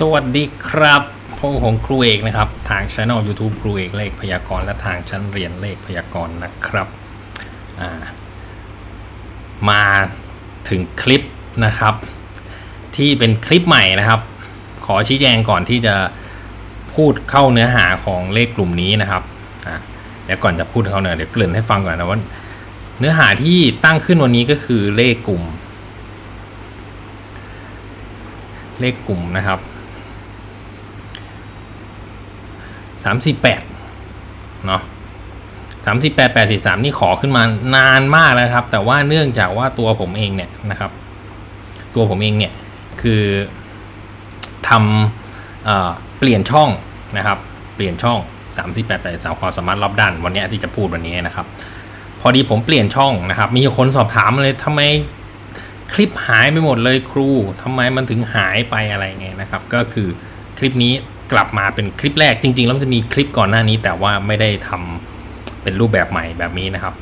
สวัสดีครับพวกผมครูเอกนะครับ ทางช่อง YouTube ครูเอกเลขพยากรณ์และทางชั้นเรียนเลขพยากรณ์นะครับามาถึงคลิปนะครับ ที่เป็นคลิปใหม่นะครับ ขอชี้แจงก่อนที่จะพูดเข้าเนื้อหาของเลขกลุ่มนี้นะครับเดี๋ยวก่อนจะพูดเข้าเนื้อเดี๋ยวเกริ่นให้ฟังก่อนนะว่าเนื้อหาที่ตั้งขึ้นวันนี้ก็คือเลขกลุ่ม เลขกลุ่มนะครับ สามสี่แปดเนาะสามสี่แปดแปดสี่สามนี่ขอขึ้นมานานมากแล้วครับ แต่ว่าเนื่องจากว่าตัวผมเองเนี่ยนะครับ ตัวผมเองเนี่ยคือทำเอ่อเปลี่ยนช่องนะครับ เปลี่ยนช่องสามสี่แปดแปดสามความสามารถรอบด้านวันนี้ที่จะพูดวันนี้นะครับ พอดีผมเปลี่ยนช่องนะครับ มีคนสอบถามเลยทำไมคลิปหายไปหมดเลยครูทำไมมันถึงหายไปอะไรเงี้ยนะครับ ก็คือคลิปนี้กลับมาเป็นคลิปแรกจริง ๆ แล้วมันจะมีคลิปก่อนหน้านี้ แต่ว่าไม่ได้ทำเป็นรูปแบบใหม่แบบนี้นะครับ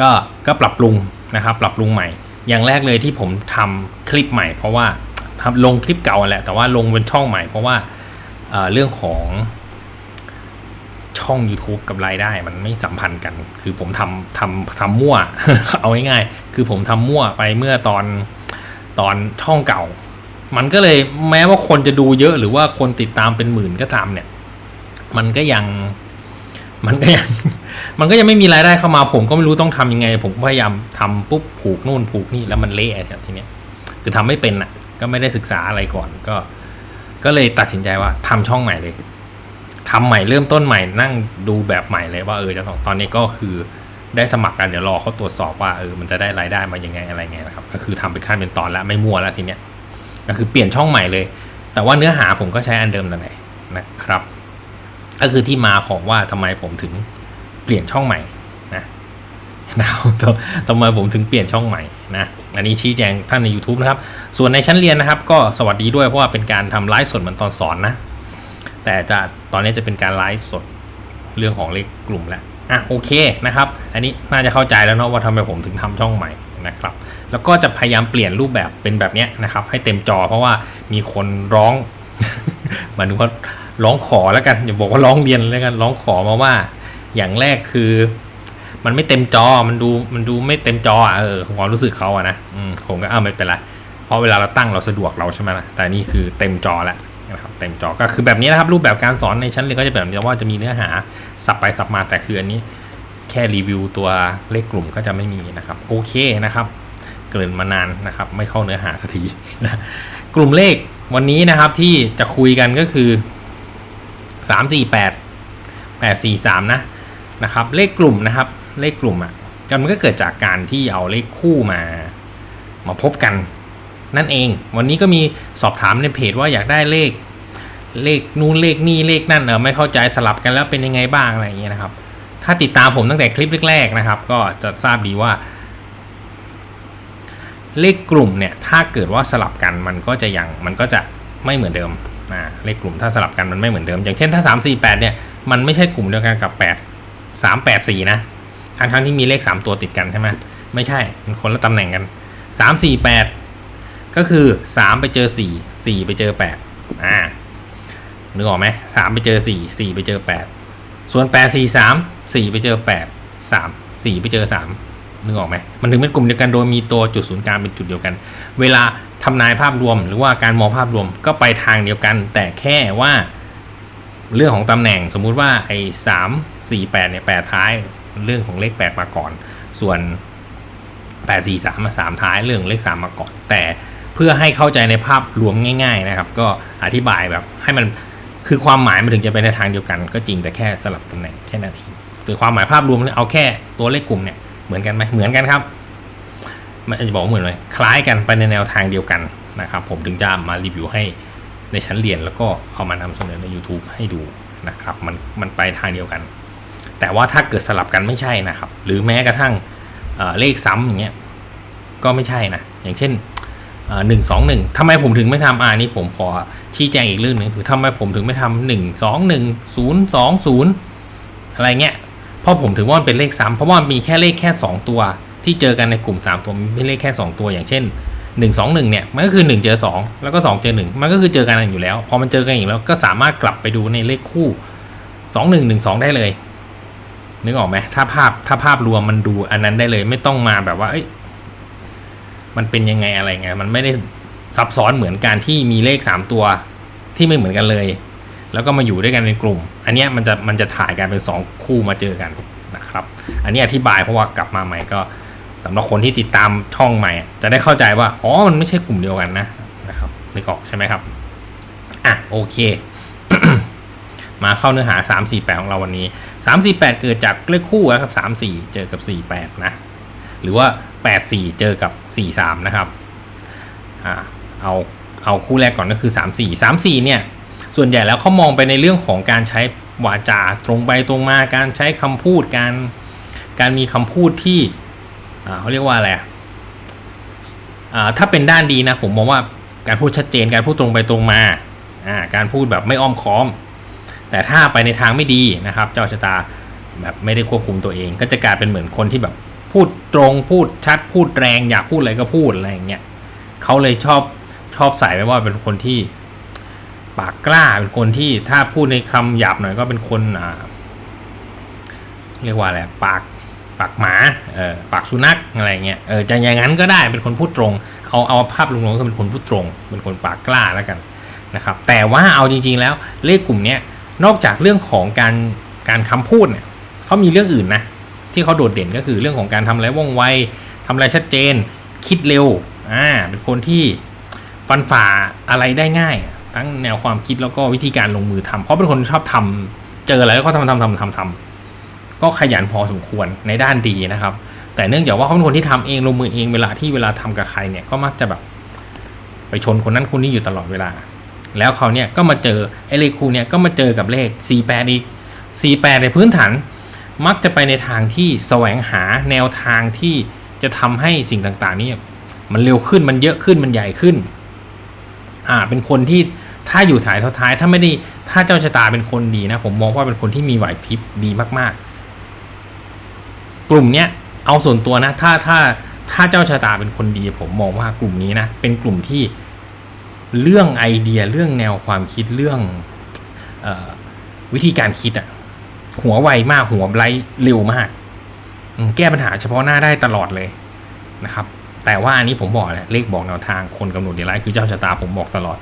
ก็ก็ปรับปรุงนะครับ ปรับปรุงใหม่ อย่างแรกเลยที่ผมทำคลิปใหม่ เพราะว่าทำลงคลิปเก่าแหละแต่ว่าลงเป็นช่องใหม่ เพราะว่าเเรื่องของช่อง YouTube กับรายได้มันไม่สัมพันธ์กัน คือผมทำทำทำมั่ว เอาง่ายๆ คือผมทำมั่วไปเมื่อตอนตอนช่องเก่า มันก็เลยแม้ว่าคนจะดูเยอะหรือว่าคนติดตามเป็นหมื่นก็ตามเนี่ย มันก็ยัง มันก็ยังมันก็ยังไม่มีรายได้เข้ามาผมก็ไม่รู้ต้องทำยังไง ผมพยายามทำปุ๊บผูกนู่นผูกนี่แล้วมันเละครับทีเนี้ยคือทำไม่เป็นอะ ก็ไม่ได้ศึกษาอะไรก่อนก็ ก็เลยตัดสินใจว่าทำช่องใหม่เลยทำใหม่เริ่มต้นใหม่นั่งดูแบบใหม่เลยว่าเออจะตอนนี้ก็คือได้สมัครกันเดี๋ยวรอเขาตรวจสอบว่าเออมันจะได้รายได้มายังไงอะไรไงนะครับ ก็คือทำเป็นขั้นเป็นตอนแล้วไม่มั่วแล้วทีเนี้ย ก็คือเปลี่ยนช่องใหม่เลย แต่ว่าเนื้อหาผมก็ใช้อันเดิมนั่นแหละนะครับ ก็คือที่มาของว่าทำไมผมถึงเปลี่ยนช่องใหม่นะนะครับทำไมผมถึงเปลี่ยนช่องใหม่นะอันนี้ชี้แจงท่านใน YouTube นะครับ ส่วนในชั้นเรียนนะครับ ก็สวัสดีด้วยเพราะว่าเป็นการทำไลฟ์สดเหมือนตอนสอนนะ แต่จะตอนนี้จะเป็นการไลฟ์สดเรื่องของเลขกลุ่มแล้วอะโอเคนะครับ อันนี้น่าจะเข้าใจแล้วเนาะว่าทำไมผมถึงทำช่องใหม่นะครับ แล้วก็จะพยายามเปลี่ยนรูปแบบเป็นแบบนี้นะครับ ให้เต็มจอเพราะว่ามีคนร้องหมายถึงว่าร้องขอแล้วกันอย่าบอกว่าร้องเรียนแล้วกันร้องขอมาว่า อย่างแรกคือ มันไม่เต็มจอมันดูมันดูไม่เต็มจออะเออความรู้สึกเขาอะนะอผมก็อ้าวไม่เป็นไรเพราะเวลาเราตั้งเราสะดวกเราใช่ไหมล่ะแต่นี่คือเต็มจอแล้วนะครับเต็มจอก็คือแบบนี้นะครับ รูปแบบการสอนในชั้นเรียนก็จะแบบนี้ว่าจะมีเนื้อหาสับไปสับมาแต่คืออันนี้ แค่รีวิวตัวเลขกลุ่มก็จะไม่มีนะครับ โอเคนะครับ เกริ่นมานานนะครับ ไม่เข้าเนื้อหาสักทีนะกลุ่มเลขวันนี้นะครับที่จะคุยกันก็คือสามสี่แปดแปดสี่สามนะนะครับ เลขกลุ่มนะครับ เลขกลุ่มอะก็มันก็เกิดจากการที่เอาเลขคู่มามาพบกัน นั่นเอง วันนี้ก็มีสอบถามในเพจว่าอยากได้เลข เลขนู่นเลขนี่เลขนั่นเออไม่เข้าใจสลับกันแล้วเป็นยังไงบ้างอะไรอย่างเงี้ยนะครับ ถ้าติดตามผมตั้งแต่คลิปแรกๆนะครับ ก็จะทราบดีว่า เลขกลุ่มเนี่ยถ้าเกิดว่าสลับกันมันก็จะยังมันก็จะไม่เหมือนเดิมอ่าเลขกลุ่มถ้าสลับกันมันไม่เหมือนเดิม อย่างเช่นถ้า 3 4 8เนี่ยมันไม่ใช่กลุ่มเดียวกันกับ 8 3 8 4นะทั้งทั้งที่มีเลข 3 ตัวติดกันใช่ไหมไม่ใช่มันคนละตำแหน่งกัน 3 4 8 ก็คือ 3 ไปเจอ 4 4 ไปเจอ8อ่านึกออกไหมสามไปเจอ4 4ไปเจอ8ส่วน8 4 3 4ไปเจอ8 3 4ไปเจอ3 นึกออกไหมมันถึงเป็นกลุ่มเดียวกันโดยมีตัวจุดศูนย์กลางเป็นจุดเดียวกัน เวลาทำนายภาพรวม หรือว่าการมองภาพรวมก็ไปทางเดียวกัน แต่แค่ว่าเรื่องของตำแหน่งสมมุติว่าไอ้สามสี่แปดเนี่ยแปดท้ายเรื่องของเลขแปดมาก่อน ส่วนแปดสี่สามมาสามท้ายเรื่องเลขสามมาก่อน แต่เพื่อให้เข้าใจในภาพรวมง่าย ๆนะครับ ก็อธิบายแบบให้มันคือความหมายมันถึงจะไปในทางเดียวกัน ก็จริงแต่แค่สลับตำแหน่งแค่นั้นเองคือความหมายภาพรวมเนี่ยเอาแค่ตัวเลขกลุ่มเนี่ย เหมือนกันไหมเหมือนกันครับมันจะบอกว่าเหมือนเลยคล้ายกันไปในแนวทางเดียวกันนะครับผมถึงจะมารีวิวให้ในชั้นเรียนแล้วก็เอามานำเสนอใน YouTube ให้ดูนะครับมันมันไปทางเดียวกัน แต่ว่าถ้าเกิดสลับกันไม่ใช่นะครับ หรือแม้กระทั่งเเลขซ้ำอย่างเงี้ยก็ไม่ใช่นะ อย่างเช่นหนึ่งสองหนึ่งทำไมผมถึงไม่ทำอ่านี่ผมขอชี้แจงอีกเรื่องหนึ่งคือทำไมผมถึงไม่ทำหนึ่งสองหนึ่งศูนย์สองศูนย์อะไรเงี้ย เพราะผมถือว่ามันเป็นเลขซ้ำเพราะว่ามีแค่เลขแค่ 2 ตัว ที่เจอกันในกลุ่ม 3 ตัวมีเลขแค่ 2 ตัวอย่างเช่นหนึ่งสองหนึ่งเนี่ยมันก็คือหนึ่งเจอสองแล้วก็สองเจอหนึ่งมันก็คือเจอกันอยู่แล้ว พอมันเจอกันอยู่แล้วก็สามารถกลับไปดูในเลขคู่สองหนึ่งหนึ่งสองได้เลยนึกออกไหมถ้าภาพถ้าภาพรวมมันดูอันนั้นได้เลยไม่ต้องมาแบบว่าเอ้ยมันเป็นยังไงอะไรไงมันไม่ได้ซับซ้อนเหมือนการที่มีเลขสามตัวที่ไม่เหมือนกันเลย แล้วก็มาอยู่ด้วยกันเป็นกลุ่ม อันนี้มันจะมันจะถ่ายกันเป็นสองคู่มาเจอกันนะครับ อันนี้อธิบายเพราะว่ากลับมาใหม่ก็สำหรับคนที่ติดตามช่องใหม่ จะได้เข้าใจว่าอ๋อมันไม่ใช่กลุ่มเดียวกันนะนะครับนึกออกใช่ไหมครับอะโอเค มาเข้าเนื้อหา 3 4 8 ของเราวันนี้ 3 4 8 เกิดจากเลขคู่นะครับ3 4 เจอกับ 4 8 นะ หรือว่า 8 4 เจอกับ 4 3 นะครับอ่าเอาเอาคู่แรกก่อนก็คือ 3 4 3 4 เนี่ย ส่วนใหญ่แล้วเขามองไปในเรื่องของการใช้วาจาตรงไปตรงมาการใช้คำพูดการการมีคำพูดที่เขาเรียกว่าอะไรอ่าถ้าเป็นด้านดีนะผมมองว่าการพูดชัดเจนการพูดตรงไปตรงมาการพูดแบบไม่อ้อมค้อม แต่ถ้าไปในทางไม่ดีนะครับ เจ้าชะตาแบบไม่ได้ควบคุมตัวเอง ก็จะกลายเป็นเหมือนคนที่แบบพูดตรงพูดชัดพูดแรงอยากพูดอะไรก็พูดอะไรอย่างเงี้ยเขาเลยชอบชอบใส่ไว้ว่าเป็นคนที่ ปากกล้าเป็นคนที่ถ้าพูดในคำหยาบหน่อยก็เป็นคนอ่าเรียกว่าอะไรปากปากหมาเออปากสุนัขอะไรเงี้ยเออจะอย่างนั้นก็ได้เป็นคนพูดตรง เอาเอาภาพรวมๆก็เป็นคนพูดตรง เป็นคนปากกล้าแล้วกันนะครับ แต่ว่าเอาจริง ๆ แล้วเลขกลุ่มเนี้ยนอกจากเรื่องของการการคำพูดเนี่ยเขามีเรื่องอื่นนะที่เขาโดดเด่นก็คือเรื่องของการทำอะไรว่องไวทำอะไรชัดเจน คิดเร็วอ่าเป็นคนที่ฟันฝ่าอะไรได้ง่าย ทั้งแนวความคิดแล้วก็วิธีการลงมือทำเพราะเป็นคนชอบทำเจออะไรก็ทำทำทำทำทำก็ขยันพอสมควรในด้านดีนะครับ แต่เนื่องจากว่าเขาเป็นคนที่ทำเองลงมือเองเวลาที่เวลาทำกับใครเนี่ยก็มักจะแบบไปชนคนนั้นคนนี้อยู่ตลอดเวลา แล้วเขาเนี่ยก็มาเจอไอ้เลขคู่เนี่ยก็มาเจอกับเลข 48 อีก 48 ในพื้นฐานมักจะไปในทางที่แสวงหาแนวทางที่จะทำให้สิ่งต่างๆนี่มันเร็วขึ้นมันเยอะขึ้นมันใหญ่ขึ้น อ่า เป็นคนที่ ถ้าอยู่ถ่ายท้ายถ้าไม่ได้ถ้าเจ้าชะตาเป็นคนดีนะ ผมมองว่าเป็นคนที่มีไหวพริบดีมากๆ กลุ่มเนี้ยเอาส่วนตัวนะ ถ้าถ้าถ้าเจ้าชะตาเป็นคนดี ผมมองว่ากลุ่มนี้นะ เป็นกลุ่มที่เรื่องไอเดียเรื่องแนวความคิดเรื่องออวิธีการคิดอะหัวไวมากหัวไลเร็วมาก แก้ปัญหาเฉพาะหน้าได้ตลอดเลยนะครับ แต่ว่าอันนี้ผมบอกแหละเลขบอกแนวทางคนกำหนดเดร้ายคือเจ้าชะตาผมบอกตลอด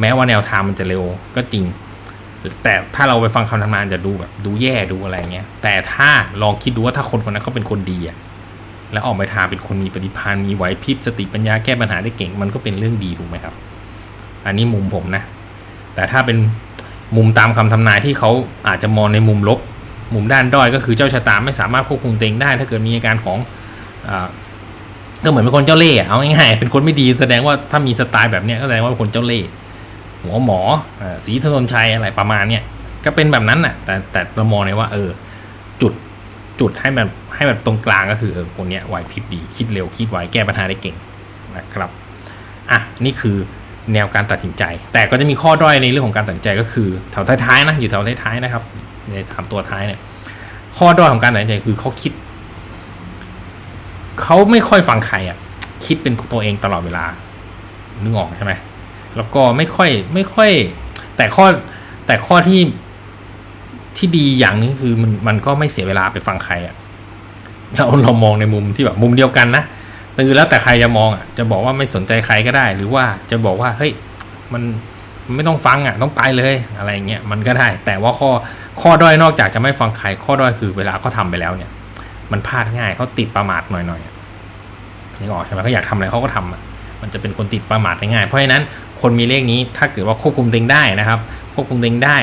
แม้ว่าแนวทางมันจะเร็วก็จริง แต่ถ้าเราไปฟังคำทำนานจะดูแบบดูแย่ดูอะไรเงี้ย แต่ถ้าลองคิดดูว่าถ้าคนคนนั้นเขาเป็นคนดีอะแล้วออกไปทางเป็นคนมีปฏิภาณมีไหวพริบสติปัญญาแก้ปัญหาได้เก่ง มันก็เป็นเรื่องดีถูกไหมครับ อันนี้มุมผมนะ แต่ถ้าเป็นมุมตามคำทำนายที่เขาอาจจะมองในมุมลบ มุมด้านด้อยก็คือเจ้าชะตาไม่สามารถควบคุมตัวเองได้ ถ้าเกิดมีอาการของอก็เหมือนเป็นคนเจ้าเล่ห์อะเอาง่ายๆเป็นคนไม่ดีแสดงว่าถ้ามีสไตล์แบบนี้ก็แสดงว่าเป็นคนเจ้าเล่ห์ หัวหมอสีถนนชัยอะไรประมาณเนี้ยก็เป็นแบบนั้นน่ะ แต่แต่เรามองเลยว่า เออ จุดจุดให้แบบให้แบบตรงกลางก็คือเออคนเนี้ยไหวพริบดีคิดเร็วคิดไวแก้ปัญหาได้เก่งนะครับอะนี่คือแนวการตัดสินใจ แต่ก็จะมีข้อด้อยในเรื่องของการตัดสินใจก็คือแถวท้ายๆนะอยู่แถวท้ายๆนะครับ ในสามตัวท้ายเนี่ยข้อด้อยของการตัดสินใจคือเขาคิดเขาไม่ค่อยฟังใครอะ คิดเป็นตัวเองตลอดเวลานึกออกใช่ไหม แล้วก็ไม่ค่อยไม่ค่อย แต่ข้อแต่ข้อที่ที่ดีอย่างนึงคือมันมันก็ไม่เสียเวลาไปฟังใครอะเราเรามองในมุมที่แบบมุมเดียวกันนะคือแล้วแต่ใครจะมองอะจะบอกว่าไม่สนใจใครก็ได้ หรือว่าจะบอกว่าเฮ้ยมันไม่ต้องฟังอะต้องไปเลยอะไรเงี้ยมันก็ได้ แต่ว่าข้อข้อด้อยนอกจากจะไม่ฟังใคร ข้อด้อยคือเวลาเขาทาไปแล้วเนี่ย มันพลาดง่ายเขาติดประมาทหน่อยๆอะนึกออกใช่ไหมเขาอยากทำอะไรเขาก็ทำอะมันจะเป็นคนติดประมาทง่ายเพราะฉะนั้น คนมีเลขนี้ถ้าเกิดว่าควบคุมตัวเองได้นะครับ ควบคุมตัวเองได้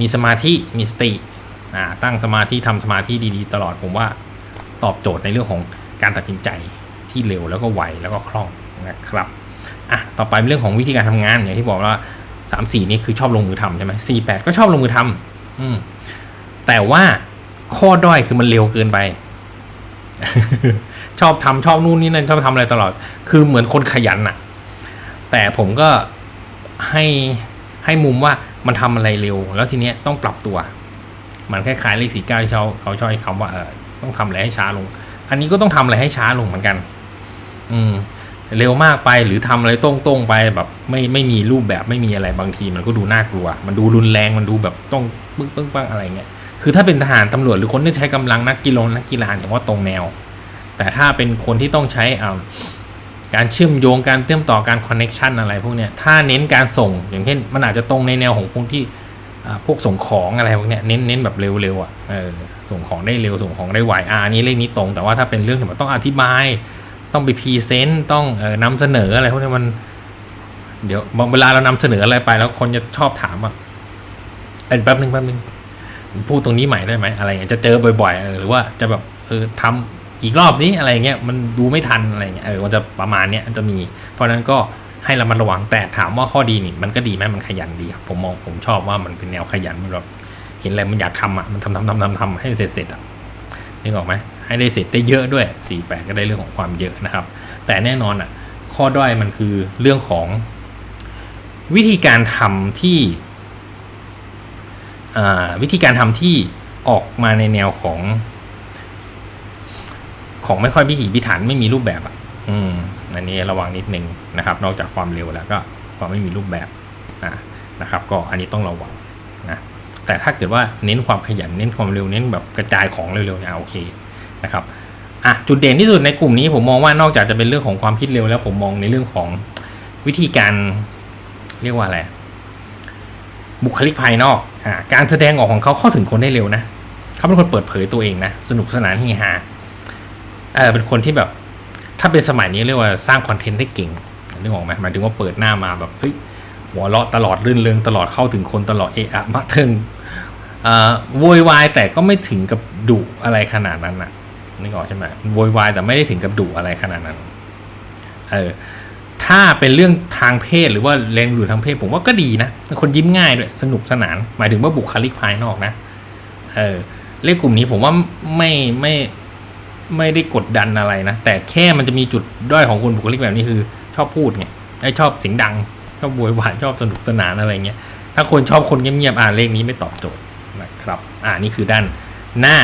มีสมาธิมีสติตั้งสมาธิทำสมาธิดีๆ ตลอดผมว่าตอบโจทย์ในเรื่องของการตัดสินใจที่เร็วแล้วก็ไวแล้วก็คล่องนะครับอะต่อไปเป็นเรื่องของวิธีการทำงานอย่างที่บอกว่าสามสี่นี่คือชอบลงมือทำใช่ไหมสี่แปดก็ชอบลงมือทำอืมแต่ว่าข้อด้อยคือมันเร็วเกินไป ชอบทำชอบนู่นนี่นั่นชอบทำอะไรตลอด คือเหมือนคนขยันน่ะ แต่ผมก็ให้ให้มุมว่ามันทำอะไรเร็ว แล้วทีเนี้ยต้องปรับตัว มันคล้ายๆเลขสี่เก้าที่เขาเขาชอบให้คำว่าเออต้องทำอะไรให้ช้าลง อันนี้ก็ต้องทำอะไรให้ช้าลงเหมือนกัน อืม เร็วมากไปหรือทำอะไรตรงๆไปแบบไม่ไม่มีรูปแบบไม่มีอะไรบางที มันก็ดูน่ากลัว มันดูรุนแรงมันดูแบบต้องปึ้งปึ้งปังอะไรเงี้ยคือถ้าเป็นทหารตำรวจหรือคนที่ใช้กำลังนักกีฬานักกีฬาอย่างว่าตรงแนว แต่ถ้าเป็นคนที่ต้องใช้อ่า การเชื่อมโยงการเชื่อมต่อการคอนเน็ชันอะไรพวกเนี้ยถ้าเน้นการส่งอย่างเช่นมันอาจจะตรงในแนวของพวกที่พวกส่งของอะไรพวกเนี้ยเน้นเน้นแบบเร็วๆอะเออส่งของได้เร็วส่งของได้ไวอ่านี้เลขนี้ตรง แต่ว่าถ้าเป็นเรื่องที่มันต้องอธิบาย ต้องไปพรีเซนต์ต้องเออนำเสนออะไรพวกนี้มัน เดี๋ยวเวลาเรานำเสนออะไรไปแล้วคนจะชอบถามว่าเอ็นแป๊บนึงแป๊บนึงพูดตรงนี้ใหม่ได้ไหมอะไรเงี้ยจะเจอบ่อยๆเออหรือว่าจะแบบเออทำ อีกรอบสิอะไรเงี้ยมันดูไม่ทันอะไรเงี้ยเออมันจะประมาณเนี้ยมันจะมี เพราะนั้นก็ให้เรามาระวังแต่ถามว่าข้อดีนี่มันก็ดีไหมมันขยันดีครับผมมองผมชอบว่ามันเป็นแนวขยันมันแบบเห็นอะไรมันอยากทำอะมันทำทำทำทำทำให้เสร็จเสร็จๆอะนึกออกไหมให้ได้เสร็จได้เยอะด้วยสี่แปดก็ได้เรื่องของความเยอะนะครับ แต่แน่นอนอะ ข้อด้อยมันคือเรื่องของวิธีการทำที่อ่าวิธีการทำที่ออกมาในแนวของ ของไม่ค่อยพิถีพิถันไม่มีรูปแบบอะ อืมอันนี้ระวังนิดนึงนะครับ นอกจากความเร็วแล้วก็ความไม่มีรูปแบบอ่านะครับ ก็อันนี้ต้องระวังนะแต่ถ้าเกิดว่าเน้นความขยันเน้นความเร็วเน้นแบบกระจายของเร็วๆเนี่ยโอเคนะครับอะจุดเด่นที่สุดในกลุ่มนี้ผมมองว่านอกจากจะเป็นเรื่องของความคิดเร็วแล้วผมมองในเรื่องของวิธีการเรียกว่าอะไรบุคลิกภายนอกอ่าการแสดงออกของเขาเข้าถึงคนได้เร็วนะเขาเป็นคนเปิดเผยตัวเองนะสนุกสนานเฮฮา เออเป็นคนที่แบบ ถ้าเป็นสมัยนี้เรียกว่าสร้างคอนเทนต์ได้เก่งนึกออกไหมหมายถึงว่าเปิดหน้ามาแบบเฮ้ยหัวเราะตลอดรื่นเริงตลอดเข้าถึงคนตลอดเอะอะมาถึงอ่าโวยวายแต่ก็ไม่ถึงกับดุอะไรขนาดนั้นนะนึกออกใช่ไหมโวยวายแต่ไม่ได้ถึงกับดุอะไรขนาดนั้นเออถ้าเป็นเรื่องทางเพศหรือว่าแรงดูดทางเพศผมว่าก็ดีนะคนยิ้มง่ายด้วยสนุกสนาน หมายถึงว่าบุคลิกภายนอกนะเออเลขกลุ่มนี้ผมว่าไม่ไม่ ไม่ได้กดดันอะไรนะ แต่แค่มันจะมีจุดด้อยของคนบุคลิกแบบนี้คือ ชอบพูดไงไอชอบเสียงดัง ชอบโวยวายชอบสนุกสนานอะไรเงี้ยถ้าคนชอบคนเงียบๆอ่าเลขนี้ไม่ตอบโจทย์นะครับ อ่านี่คือด้านหน้า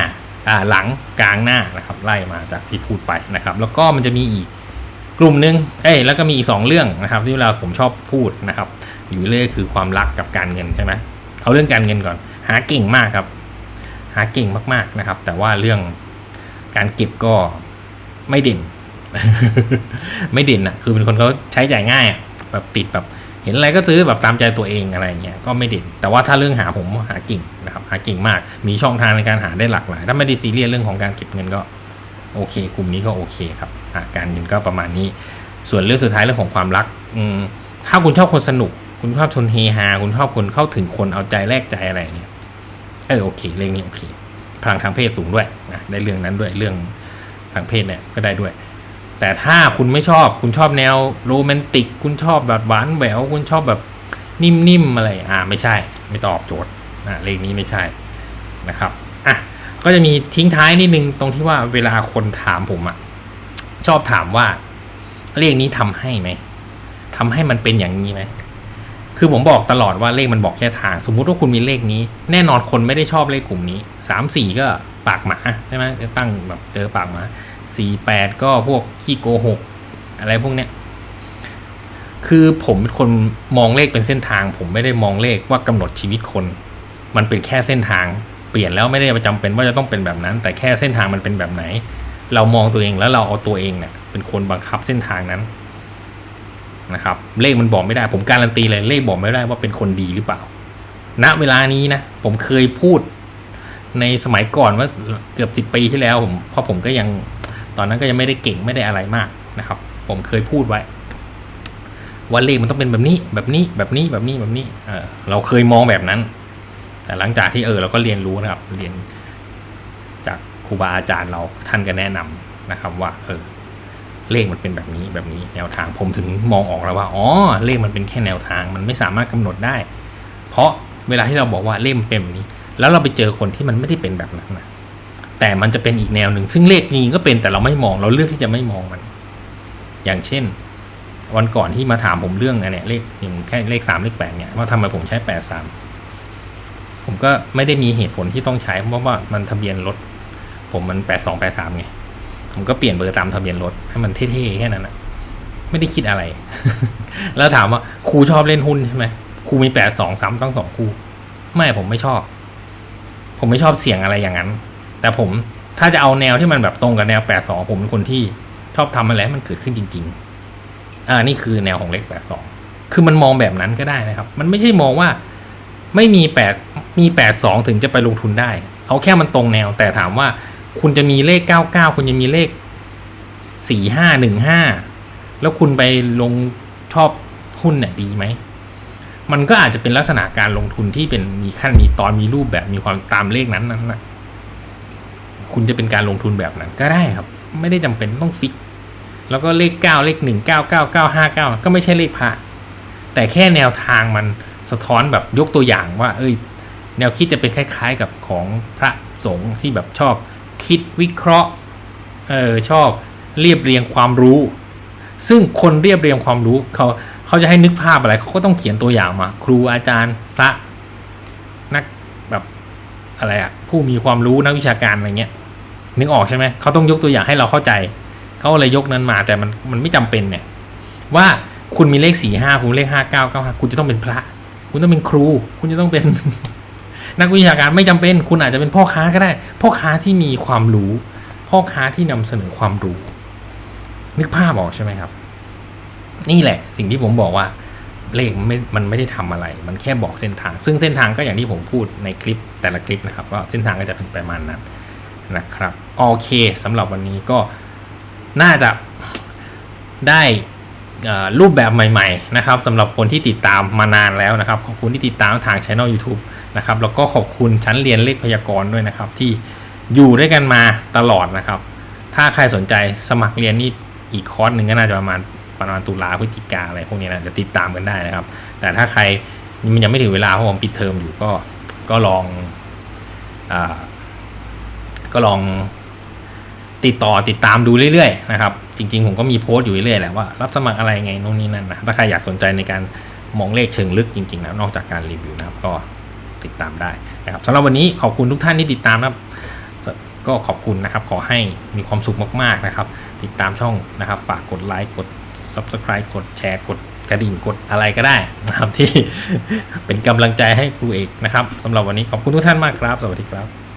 อ่าหลังกลางหน้านะครับไล่มาจากที่พูดไปนะครับ แล้วก็มันจะมีอีกกลุ่มหนึ่งเอ้ยแล้วก็มีอีกสองเรื่องนะครับ ที่เวลาผมชอบพูดนะครับ อยู่เรื่อยคือความรักกับการเงินใช่ไหมเอาเรื่องการเงินก่อน หาเก่งมากครับ หาเก่งมากๆนะครับ แต่ว่าเรื่อง การเก็บก็ไม่เด่น ไม่เด่นอะคือเป็นคนเขาใช้จ่ายง่ายอะแบบติดแบบเห็นอะไรก็ซื้อแบบตามใจตัวเองอะไรเงี้ยก็ไม่เด่น แต่ว่าถ้าเรื่องหาผมหาเก่งนะครับหาเก่งมาก มีช่องทางในการหาได้หลากหลาย ถ้าไม่ได้ซีเรียสเรื่องของการเก็บเงินก็โอเค กลุ่มนี้ก็โอเคครับการเงินก็ประมาณนี้ ส่วนเรื่องสุดท้ายเรื่องของความรักอืมถ้าคุณชอบคนสนุก คุณชอบชนเฮฮาคุณชอบคนเข้าถึงคนเอาใจแลกใจอะไรเนี่ยเออโอเคเรื่องนี้โอเค พลังทางเพศสูงด้วยนะได้เรื่องนั้นด้วยเรื่องทางเพศเนี่ยก็ได้ด้วย แต่ถ้าคุณไม่ชอบคุณชอบแนวโรแมนติก คุณชอบแบบหวานแหววคุณชอบแบบนิ่มๆอะไรอ่าไม่ใช่ ไม่ตอบโจทย์อ่าเลขนี้ไม่ใช่นะครับอะก็จะมีทิ้งท้ายนิดนึงตรงที่ว่าเวลาคนถามผมอะชอบถามว่าเลขนี้ทำให้ไหมทำให้มันเป็นอย่างนี้ไหมคือผมบอกตลอดว่าเลขมันบอกแค่ทาง สมมุติว่าคุณมีเลขนี้ แน่นอนคนไม่ได้ชอบเลขกลุ่มนี้ สามสี่ก็ปากหมาใช่ไหมจะตั้งแบบเจอปากหมาสี่แปดก็พวกขี้โกหก อะไรพวกเนี้ยคือผมเป็นคนมองเลขเป็นเส้นทาง ผมไม่ได้มองเลขว่ากำหนดชีวิตคน มันเป็นแค่เส้นทาง เปลี่ยนแล้วไม่ได้จำเป็นว่าจะต้องเป็นแบบนั้น แต่แค่เส้นทางมันเป็นแบบไหน เรามองตัวเองแล้วเราเอาตัวเองเนี่ยเป็นคนบังคับเส้นทางนั้นนะครับ เลขมันบอกไม่ได้ ผมการันตีเลยเลขบอกไม่ได้ว่าเป็นคนดีหรือเปล่า ณเวลานี้นะผมเคยพูด ในสมัยก่อนว่าเกือบสิบปีที่แล้วผมเพราะผมก็ยังตอนนั้นก็ยังไม่ได้เก่งไม่ได้อะไรมากนะครับ ผมเคยพูดไว้ว่าเลขมันต้องเป็นแบบนี้แบบนี้แบบนี้แบบนี้แบบนี้เออเราเคยมองแบบนั้น แต่หลังจากที่เออเราก็เรียนรู้นะครับ เรียนจากครูบาอาจารย์เราท่านก็แนะนำนะครับ ว่า เออ เลขมันเป็นแบบนี้แบบนี้แนวทางผมถึงมองออกแล้วว่าอ๋อเลขมันเป็นแค่แนวทางมันไม่สามารถกำหนดได้ เพราะเวลาที่เราบอกว่าเลขมันเป็นแบบนี้ แล้วเราไปเจอคนที่มันไม่ได้เป็นแบบนั้นนะแต่มันจะเป็นอีกแนวหนึ่ง ซึ่งเลขนี้ก็เป็นแต่เราไม่มองเราเลือกที่จะไม่มองมัน อย่างเช่น วันก่อนที่มาถามผมเรื่องอันเนี้ยเลขอย่างแค่เลขสามเลขแปดเนี่ยว่าทำไมผมใช้แปดสามผมก็ไม่ได้มีเหตุผลที่ต้องใช้เพราะว่ามันทะเบียนรถ ผมมันแปดสองแปดสามไงผมก็เปลี่ยนเบอร์ตามทะเบียนรถให้มันเท่ๆแค่นั้นนะไม่ได้คิดอะไร แล้วถามว่าครูชอบเล่นหุ้นใช่ไหมครูมีแปดสองซ้ำต้องสองครูไม่ผมไม่ชอบ ผมไม่ชอบเสี่ยงอะไรอย่างนั้น แต่ผมถ้าจะเอาแนวที่มันแบบตรงกับแนวแปดสองผมเป็นคนที่ชอบทำอะไรให้มันเกิดขึ้นจริง ๆ อ่า นี่คือแนวของเลขแปดสองคือมันมองแบบนั้นก็ได้นะครับ มันไม่ใช่มองว่าไม่มีแปดมีแปดสองถึงจะไปลงทุนได้ เอาแค่มันตรงแนว แต่ถามว่าคุณจะมีเลขเก้าเก้าคุณจะมีเลขสี่ห้าหนึ่งห้าแล้วคุณไปลงชอบหุ้นเนี่ยดีไหม มันก็อาจจะเป็นลักษณะการลงทุนที่เป็นมีขั้นมีตอนมีรูปแบบมีความตามเลขนั้นนั้นนะคุณจะเป็นการลงทุนแบบนั้นก็ได้ครับ ไม่ได้จำเป็นต้องฟิก แล้วก็เลขเก้าเลขหนึ่งเก้าเก้าเก้าห้าเก้าก็ไม่ใช่เลขพระแต่แค่แนวทางมันสะท้อนแบบยกตัวอย่างว่า เอ้ย แนวคิดจะเป็นคล้าย ๆ กับของพระสงฆ์ที่แบบชอบคิดวิเคราะห์เออชอบเรียบเรียงความรู้ ซึ่งคนเรียบเรียงความรู้เขา เขาจะให้นึกภาพอะไรเขาก็ต้องเขียนตัวอย่างมา ครูอาจารย์พระนักแบบอะไรอะผู้มีความรู้นักวิชาการอะไรเงี้ยนึกออกใช่ไหมเขาต้องยกตัวอย่างให้เราเข้าใจ เขาเลยยกนั้นมาแต่มันมันไม่จำเป็นเนี่ย ว่าคุณมีเลขสี่ห้าคุณเลขห้าเก้าเก้าห้าคุณจะต้องเป็นพระ คุณต้องเป็นครู คุณจะต้องเป็น นักวิชาการไม่จำเป็น คุณอาจจะเป็นพ่อค้าก็ได้ พ่อค้าที่มีความรู้ พ่อค้าที่นำเสนอความรู้ นึกภาพออกใช่ไหมครับ นี่แหละ สิ่งที่ผมบอกว่าเลขมันไม่ มันไม่ได้ทำอะไร มันแค่บอกเส้นทาง ซึ่งเส้นทางก็อย่างที่ผมพูดในคลิปแต่ละคลิปนะครับ ก็เส้นทางก็จะเป็นประมาณนั้นนะครับ โอเคสำหรับวันนี้ก็น่าจะได้รูปแบบใหม่ๆนะครับสำหรับคนที่ติดตามมานานแล้วนะครับ ขอบคุณที่ติดตามทางช่อง YouTube นะครับ แล้วก็ขอบคุณชั้นเรียนเลขพยากรณ์ด้วยนะครับ ที่อยู่ด้วยกันมาตลอดนะครับ ถ้าใครสนใจสมัครเรียนนี่อีกคอร์สหนึ่งก็น่าจะประมาณ ประมาณตุลาพฤศจิกาอะไรพวกนี้นะเดี๋ยวติดตามกันได้นะครับ แต่ถ้าใครมันยังไม่ถึงเวลาเพราะผมปิดเทอมอยู่ก็ก็ลองอาก็ลองติดต่อติดตามดูเรื่อยๆนะครับ จริง ๆ ผมก็มีโพสต์อยู่เรื่อยๆแหละว่ารับสมัครอะไรไงโน่นนี่นั่นนะถ้าใครอยากสนใจในการมองเลขเชิงลึกจริงๆนะนอกจากการรีวิวนะครับ ก็ติดตามได้นะครับสำหรับวันนี้ขอบคุณทุกท่านที่ติดตามนะครับ ก็ขอบคุณนะครับ ขอให้มีความสุขมากๆนะครับ ติดตามช่องนะครับ ฝากกดไลค์กด Subscribe กดแชร์กดกระดิ่งกดอะไรก็ได้นะครับที่เป็นกำลังใจให้ครูเอกนะครับสำหรับวันนี้ขอบคุณทุกท่านมากครับ สวัสดีครับ